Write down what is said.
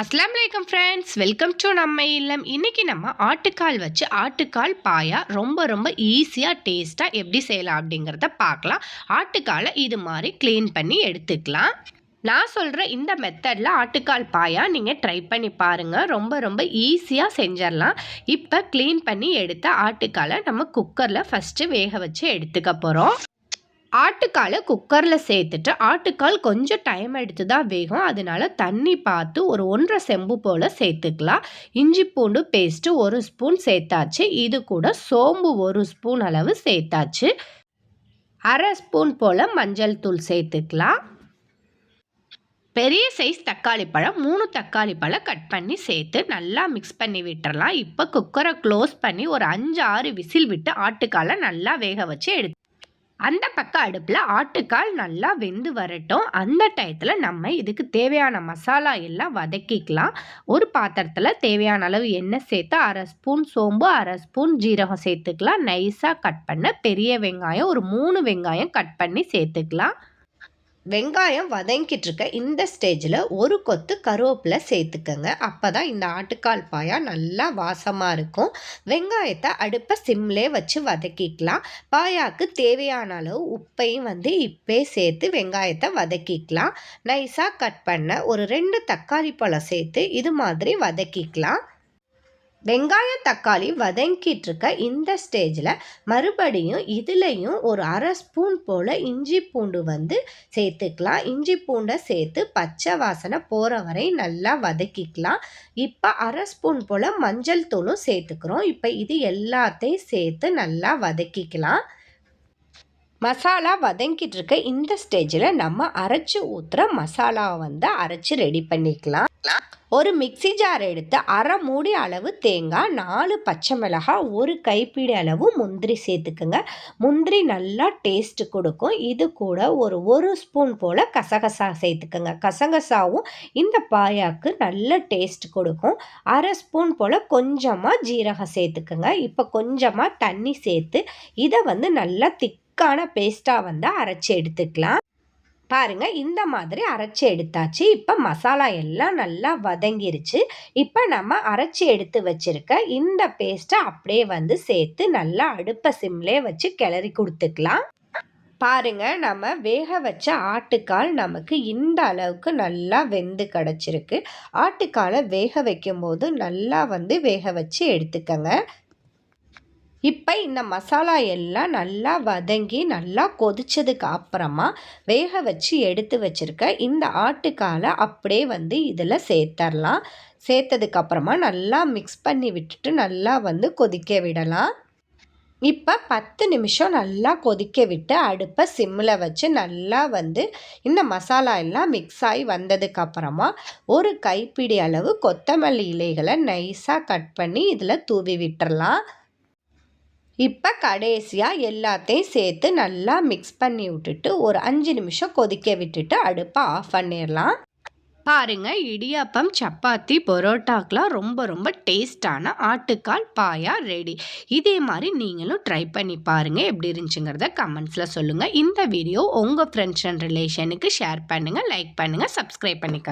அஸ்லாம் வலைக்கம் friends welcome to நம்ம இல்லம். இன்றைக்கி நம்ம ஆட்டுக்கால் வச்சு ஆட்டுக்கால் பாயா ரொம்ப ரொம்ப ஈஸியாக டேஸ்ட்டாக எப்படி செய்யலாம் அப்படிங்கிறத பார்க்கலாம். ஆட்டுக்காலை இது மாதிரி க்ளீன் பண்ணி எடுத்துக்கலாம். நான் சொல்கிற இந்த மெத்தடில் ஆட்டுக்கால் பாயா நீங்கள் ட்ரை பண்ணி பாருங்கள் ரொம்ப ரொம்ப ஈஸியாக செஞ்சிடலாம். இப்போ க்ளீன் பண்ணி எடுத்த ஆட்டுக்காலை நம்ம குக்கரில் ஃபஸ்ட்டு வேக வச்சு எடுத்துக்க போகிறோம் ஆட்டுக்காலை குக்கரில் சேர்த்துட்டு ஆட்டுக்கால் கொஞ்சம் டைம் எடுத்து தான் வேகும். அதனால தண்ணி பார்த்து ஒரு ஒன்றரை செம்பு போல் சேர்த்துக்கலாம். இஞ்சி பூண்டு பேஸ்ட்டு ஒரு ஸ்பூன் சேர்த்தாச்சு. இது கூட சோம்பு ஒரு ஸ்பூன் அளவு சேர்த்தாச்சு. அரை ஸ்பூன் போல் மஞ்சள் தூள் சேர்த்துக்கலாம். பெரிய சைஸ் தக்காளி பழம். மூணு தக்காளி பழம் கட் பண்ணி சேர்த்து நல்லா மிக்ஸ் பண்ணி விட்டுறலாம். இப்போ குக்கரை க்ளோஸ் பண்ணி ஒரு அஞ்சு ஆறு விசில் விட்டு ஆட்டுக்காலை நல்லா வேக வச்சு எடுத்து அந்த பக்கம் அடுப்பில் ஆட்டுக்கால் நல்லா வெந்து வரட்டும். அந்த டயத்தில் நம்ம இதுக்கு தேவையான மசாலா எல்லாம் வதக்கிக்கலாம். ஒரு பாத்திரத்தில் தேவையான அளவு எண்ணெய் சேர்த்து அரை ஸ்பூன் சோம்பு அரை ஸ்பூன் ஜீரகம் சேர்த்துக்கலாம். நைஸாக கட் பண்ண பெரிய வெங்காயம் ஒரு மூணு வெங்காயம் கட் பண்ணி சேர்த்துக்கலாம். வெங்காயம் வதங்கிட்டு இருக்க இந்த ஸ்டேஜில் ஒரு கொத்து கருவேப்பிலை சேர்த்துக்கங்க. அப்போ தான் இந்த ஆட்டுக்கால் பாயா நல்லா வாசமாக இருக்கும். வெங்காயத்தை அடுப்பை சிம்லே வச்சு வதக்கிக்கலாம். பாயாவுக்கு தேவையான அளவு உப்பையும் வந்து இப்பே சேர்த்து வெங்காயத்தை வதக்கிக்கலாம். நைஸாக கட் பண்ண ஒரு ரெண்டு தக்காளி பழம் சேர்த்து இது மாதிரி வதக்கிக்கலாம். வெங்காய தக்காளி வதங்கிட்டுருக்க இந்த ஸ்டேஜில் மறுபடியும் இதுலேயும் ஒரு அரை ஸ்பூன் போல் இஞ்சி பூண்டு வந்து சேர்த்துக்கலாம். இஞ்சி பூண்டை சேர்த்து பச்சை வாசனை போகிற வரை நல்லா வதக்கிக்கலாம். இப்போ அரை ஸ்பூன் போல் மஞ்சள் தூளும் சேர்த்துக்கிறோம். இப்போ இது எல்லாத்தையும் சேர்த்து நல்லா வதக்கிக்கலாம். மசாலா வதங்கிட்டு இருக்க இந்த ஸ்டேஜில் நம்ம அரைச்சி ஊற்றுற மசாலாவை வந்து அரைச்சி ரெடி பண்ணிக்கலாம். ஒரு மிக்சி ஜார் எடுத்து அரை மூடி அளவு தேங்காய் நாலு பச்சை மிளகாய் ஒரு கைப்பிடி அளவு முந்திரி சேர்த்துக்குங்க. முந்திரி நல்லா டேஸ்ட் கொடுக்கும். இது கூட ஒரு ஒரு ஸ்பூன் போல் கசகசா சேர்த்துக்குங்க. கசகசாவும் இந்த பாயாவுக்கு நல்ல டேஸ்ட் கொடுக்கும். அரை ஸ்பூன் போல் கொஞ்சமாக ஜீரகம் சேர்த்துக்குங்க. இப்போ கொஞ்சமாக தண்ணி சேர்த்து இதை வந்து நல்லா திக் திக்கான பேஸ்ட்டாக வந்து அரைச்சி எடுத்துக்கலாம். பாருங்கள் இந்த மாதிரி அரைச்சி எடுத்தாச்சு. இப்போ மசாலா எல்லாம் நல்லா வதங்கிருச்சு. இப்போ நம்ம அரைச்சி எடுத்து வச்சுருக்க இந்த பேஸ்ட்டை அப்படியே வந்து சேர்த்து நல்லா அடுப்பை சிம்லே வச்சு கிளறி கொடுத்துக்கலாம். பாருங்க நம்ம வேக வச்ச ஆட்டுக்கால் நமக்கு இந்த அளவுக்கு நல்லா வெந்து கிடச்சிருக்கு. ஆட்டுக்காலை வேக வைக்கும்போது நல்லா வந்து வேக வச்சு எடுத்துக்கங்க. இப்போ இந்த மசாலா எல்லாம் நல்லா வதங்கி நல்லா கொதிச்சதுக்கு அப்புறமா வேக வச்சு எடுத்து வச்சுருக்க இந்த ஆட்டுக்காலை அப்படியே வந்து இதில் சேர்த்தரலாம். சேர்த்ததுக்கப்புறமா நல்லா மிக்ஸ் பண்ணி விட்டுட்டு நல்லா வந்து கொதிக்க விடலாம். இப்போ பத்து நிமிஷம் நல்லா கொதிக்க விட்டு அடுப்பை சிம்மில் வச்சு நல்லா வந்து இந்த மசாலா எல்லாம் மிக்ஸ் ஆகி வந்ததுக்கப்புறமா ஒரு கைப்பிடி அளவு கொத்தமல்லி இலைகளை நைஸாக கட் பண்ணி இதில் தூவி விட்டுறலாம் இப்போ கடைசியாக எல்லாத்தையும் சேர்த்து நல்லா மிக்ஸ் பண்ணி விட்டுட்டு ஒரு அஞ்சு நிமிஷம் கொதிக்க விட்டுட்டு அடுப்பை ஆஃப் பண்ணிடலாம். பாருங்கள் இடியாப்பம் சப்பாத்தி பரோட்டாக்கெலாம் ரொம்ப ரொம்ப டேஸ்டான ஆட்டுக்கால் பாயா ரெடி இதே மாதிரி நீங்களும் ட்ரை பண்ணி பாருங்கள் எப்படி இருந்துச்சுங்கிறத கமெண்ட்ஸில் சொல்லுங்கள் இந்த வீடியோ உங்கள் ஃப்ரெண்ட்ஸ் அண்ட் ரிலேஷனுக்கு ஷேர் பண்ணுங்கள் லைக் பண்ணுங்கள் சப்ஸ்கிரைப் பண்ணிக்கோங்க.